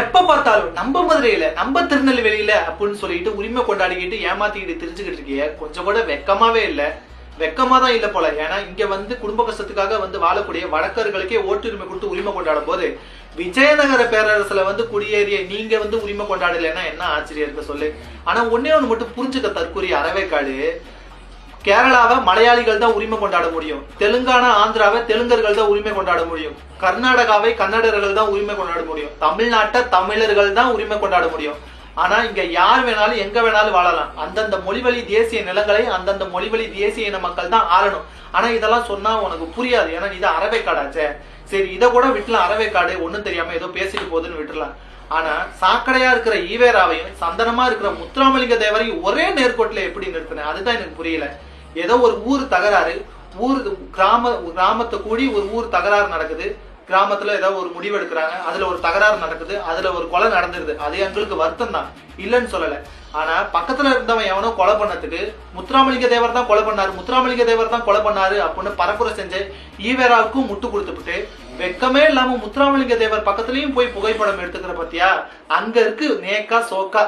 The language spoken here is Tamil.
எப்ப பார்த்தாலும் நம்ம மதுரையில நம்ம திருநெல்வேலியில அப்படின்னு சொல்லிட்டு உரிமை கொண்டாடிக்கிட்டு ஏமாத்திக்கிட்டு தெரிஞ்சுக்கிட்டு இருக்கீங்க கொஞ்சம் கூட வெக்கமாவே இல்ல. வெக்கமா தான் இல்ல போல. ஏன்னா இங்க வந்து குடும்ப கஷ்டத்துக்காக வந்து வாழக்கூடிய வழக்கர்களுக்கே ஓட்டுரிமை கொடுத்து உரிமை கொண்டாடும் போது விஜயநகர பேரரசுல வந்து குடியேறிய நீங்க வந்து உரிமை கொண்டாடலைன்னா என்ன ஆச்சரியம் இருக்க சொல்லு. ஆனா ஒன்னே ஒண்ணு மட்டும் புரிஞ்சுக்க தற்கூறிய அறவேக்காடு கேரளாவை மலையாளிகள் தான் உரிமை கொண்டாட முடியும். தெலுங்கானா ஆந்திராவை தெலுங்கர்கள் தான் உரிமை கொண்டாட முடியும். கர்நாடகாவை கன்னடர்கள் தான் உரிமை கொண்டாட முடியும். தமிழ்நாட்டை தமிழர்கள் தான் உரிமை கொண்டாட முடியும். ஆனா இங்க யார் வேணாலும் எங்க வேணாலும் வாழலாம். அந்தந்த மொழிவழி தேசிய நிலங்களை அந்தந்த மொழிவழி தேசிய இன மக்கள் தான் ஆளணும். ஆனா இதெல்லாம் சொன்னா உனக்கு புரியாது. ஏன்னா இது அரவைக்காடாச்சே சரி இதை கூட விட்டுலாம். அரவைக்காடு ஒன்னும் தெரியாம ஏதோ பேசிட்டு போகுதுன்னு விட்டுலாம் ஆனா சாக்கடையா இருக்கிற ஈவேராவையும் சந்தனமா இருக்கிற முத்துராமலிங்க தேவரையும் ஒரே நேர்கோட்டில் எப்படி நிறுத்தினேன் அதுதான் எனக்கு புரியல. ஏதோ ஒரு ஊர் தகராறு ஊர் கிராம கிராமத்தை கூடி ஒரு ஊர் தகராறு நடக்குது. கிராமத்துல ஏதோ ஒரு முடிவு எடுக்கிறாங்க. அதுல ஒரு தகராறு நடக்குது. அதுல ஒரு கொலை நடந்துருது. அது எங்களுக்கு வருத்தம் தான் இல்லைன்னு சொல்லல. ஆனா பக்கத்துல இருந்தவன் எவனோ கொலை பண்ணதுக்கு முத்துராமலிங்க தேவர் தான் கொலை பண்ணாரு. முத்துராமலிங்க தேவர் தான் கொலை பண்ணாரு அப்படின்னு பரப்புரை செஞ்சு ஈவேராவுக்கும் முட்டு கொடுத்துட்டு வெக்கமே இல்லாம முத்துராமலிங்க தேவர் பக்கத்துலயும் போய் புகைப்படம் எடுத்துக்கிற பத்தியா? அங்க இருக்கு நேக்கா சோக்கா.